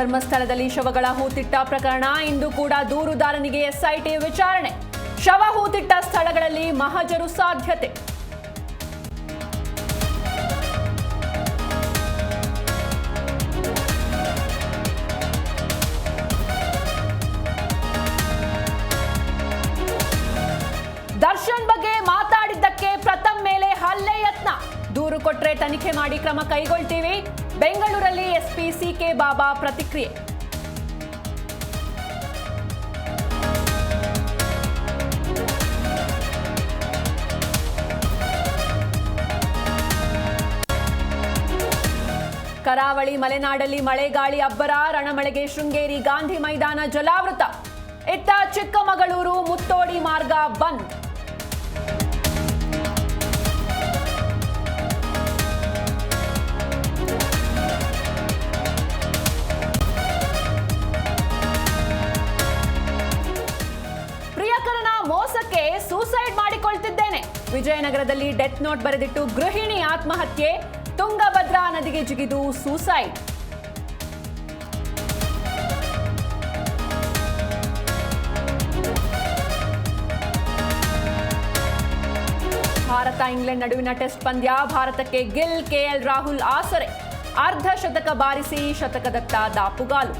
ಧರ್ಮಸ್ಥಳದಲ್ಲಿ ಶವಗಳ ಹೂತಿಟ್ಟ ಪ್ರಕರಣ ಇಂದು ಕೂಡ ದೂರುದಾರನಿಗೆ ಎಸ್ಐಟಿ ವಿಚಾರಣೆ. ಶವ ಹೂತಿಟ್ಟ ಸ್ಥಳಗಳಲ್ಲಿ ಮಹಜರು ಸಾಧ್ಯತೆ. ದರ್ಶನ್ ಬಗ್ಗೆ ಮಾತಾಡಿದ್ದಕ್ಕೆ ಪ್ರಥಮ್ ಮೇಲೆ ಹಲ್ಲೆ ಯತ್ನ. ದೂರು ಕೊಟ್ರೆ ತನಿಖೆ ಮಾಡಿ ಕ್ರಮ ಕೈಗೊಳ್ತೀವಿ. ಬೆಂಗಳೂರಲ್ಲಿ ಎಸ್ಪಿ ಸಿಕೆ ಬಾಬಾ ಪ್ರತಿಕ್ರಿಯೆ. ಕರಾವಳಿ ಮಲೆನಾಡಲ್ಲಿ ಮಳೆಗಾಳಿ ಅಬ್ಬರ, ರಣಮಳೆಗೆ ಶೃಂಗೇರಿ ಗಾಂಧಿ ಮೈದಾನ ಜಲಾವೃತ. ಇತ್ತ ಚಿಕ್ಕಮಗಳೂರು ಮುತ್ತೋಡಿ ಮಾರ್ಗ ಬಂದ್. ಮೋಸಕ್ಕೆ ಸೂಸೈಡ್ ಮಾಡಿಕೊಳ್ತಿದ್ದೇನೆ. ವಿಜಯನಗರದಲ್ಲಿ ಡೆತ್ ನೋಟ್ ಬರೆದಿಟ್ಟು ಗೃಹಿಣಿ ಆತ್ಮಹತ್ಯೆ, ತುಂಗಭದ್ರಾ ನದಿಗೆ ಜಿಗಿದು ಸೂಸೈಡ್ ಭಾರತ, ಇಂಗ್ಲೆಂಡ್ ನಡುವಿನ ಟೆಸ್ಟ್ ಪಂದ್ಯ, ಭಾರತಕ್ಕೆ ಗಿಲ್ ಕೆಎಲ್ ರಾಹುಲ್ ಆಸರೆ. ಅರ್ಧ ಶತಕ ಬಾರಿಸಿ ಶತಕದತ್ತ ದಾಪುಗಾಲು.